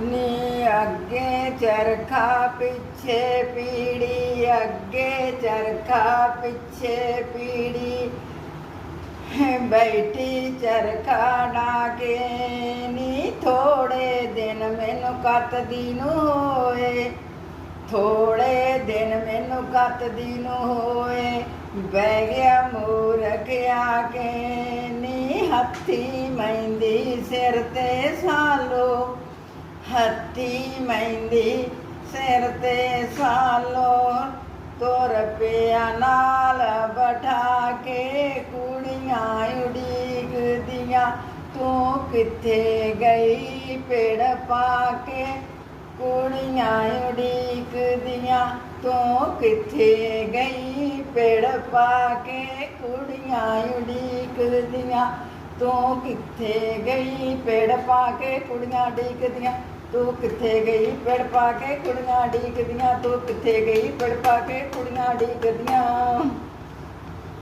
ਨੀ ਅੱਗੇ ਚਰਖਾ ਪਿੱਛੇ ਪੀੜੀ, ਅੱਗੇ ਚਰਖਾ ਪਿੱਛੇ ਪੀੜੀ। ਬੈਠੀ ਚਰਖਾ ਨਾ ਕੇ ਨੀ ਥੋੜੇ ਦਿਨ ਮੈਨੂੰ ਕੱਤਦੀ ਨੂੰ ਹੋਏ। ਥੋੜੇ ਦਿਨ ਮੈਨੂੰ ਕੱਤਦੀ ਨੂੰ ਹੋਏ। ਬਹਿ ਗਿਆ ਮੂਰਖ ਆ ਕੇ ਨੀ ਹੱਥੀ ਮਹਿੰਦੀ ਸਿਰ ਤੇ। ਹੱਥੀ ਮਹਿੰਦੀ ਸਿਰ ਤੇ ਸਾਲੋ, ਤੁਰ ਪਿਆ ਨਾਲ ਬਠਾ ਕੇ ਕੁੜੀਆਂ ਉਡੀਕਦੀਆਂ, ਤੂੰ ਕਿੱਥੇ ਗਈ ਪੇੜ ਪਾ ਕੇ? ਕੁੜੀਆਂ ਉਡੀਕਦੀਆਂ, ਤੂੰ ਕਿੱਥੇ ਗਈ ਪੇੜ ਪਾ ਕੇ? ਕੁੜੀਆਂ ਉਡੀਕਦੀਆਂ, ਤੂੰ ਕਿੱਥੇ ਗਈ ਪੇੜ ਪਾ ਕੇ? ਕੁੜੀਆਂ ਉਡੀਕਦੀਆਂ। ਤੂੰ ਕਿੱਥੇ ਗਈ? ਪੇੜ ਪਾ ਕੇ ਕੁੜੀਆਂ ਉਡੀਕਦੀਆਂ, ਤੂੰ ਕਿੱਥੇ ਗਈ? ਪੇੜ ਪਾ ਕੇ ਕੁੜੀਆਂ ਉਡੀਕਦੀਆਂ।